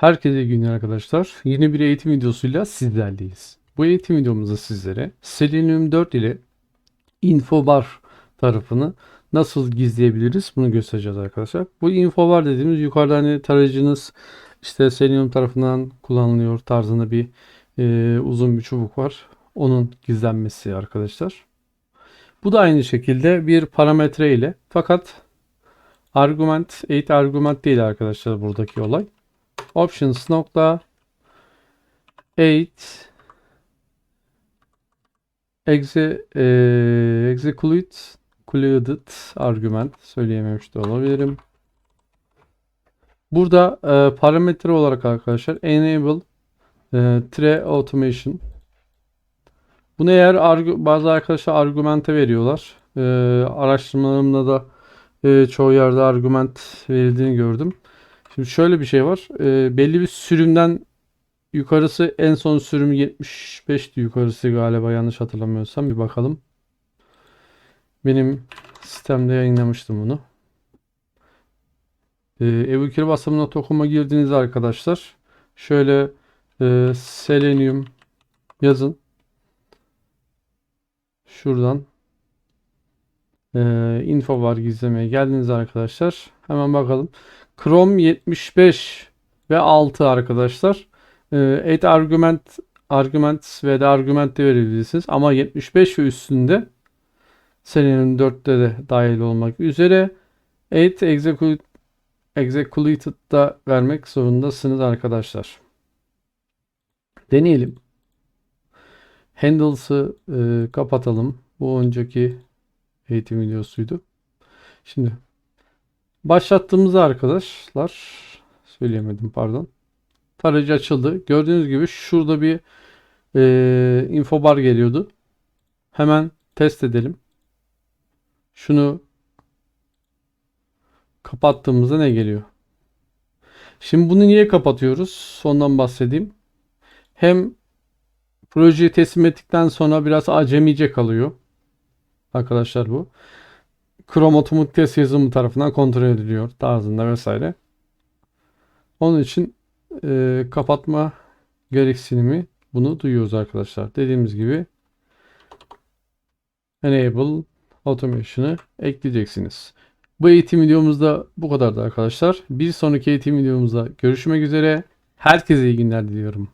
Herkese günler arkadaşlar. Yeni bir eğitim videosuyla sizlerleyiz. Bu eğitim videomuzda sizlere Selenium 4 ile Infobar tarafını nasıl gizleyebiliriz bunu göstereceğiz arkadaşlar. Bu Infobar dediğimiz yukarıda hani tarayıcınız işte Selenium tarafından kullanılıyor tarzında bir e, uzun bir çubuk var. Onun gizlenmesi arkadaşlar. Bu da aynı şekilde bir parametre ile fakat argument 8 argument değil arkadaşlar buradaki olay options nokta 8 exe, e, execute included argument söyleyememiş de olabilirim. Burada e, parametre olarak arkadaşlar enable e, tray automation bunu eğer bazı arkadaşlar argümente veriyorlar. E, araştırmalarımda da e, çoğu yerde argüment verildiğini gördüm. Şimdi şöyle bir şey var. Ee, belli bir sürümden yukarısı en son sürüm 75'ti yukarısı galiba yanlış hatırlamıyorsam bir bakalım. Benim sistemde yayınlamıştım bunu. Ee, evukiri basamına girdiğinizde arkadaşlar şöyle e, Selenium yazın. Şuradan e, info var gizlemeye geldiniz arkadaşlar. Hemen bakalım. Chrome 75 ve 6 arkadaşlar. E, add argument argument ve de argument de verebilirsiniz. Ama 75 ve üstünde Selenium 4'te de dahil olmak üzere add execute executed da vermek zorundasınız arkadaşlar. Deneyelim. Handles'ı e, kapatalım. Bu önceki eğitim videosuydu. Şimdi başlattığımızda arkadaşlar söyleyemedim pardon. Tarayıcı açıldı. Gördüğünüz gibi şurada bir e, info bar geliyordu. Hemen test edelim. Şunu kapattığımızda ne geliyor? Şimdi bunu niye kapatıyoruz? Ondan bahsedeyim. Hem projeyi teslim ettikten sonra biraz acemice kalıyor. Arkadaşlar bu. Chrome Automatic Test yazılımı tarafından kontrol ediliyor tarzında vesaire. Onun için e, kapatma gereksinimi bunu duyuyoruz arkadaşlar. Dediğimiz gibi Enable Automation'ı ekleyeceksiniz. Bu eğitim videomuzda bu kadardı arkadaşlar. Bir sonraki eğitim videomuzda görüşmek üzere. Herkese iyi günler diliyorum.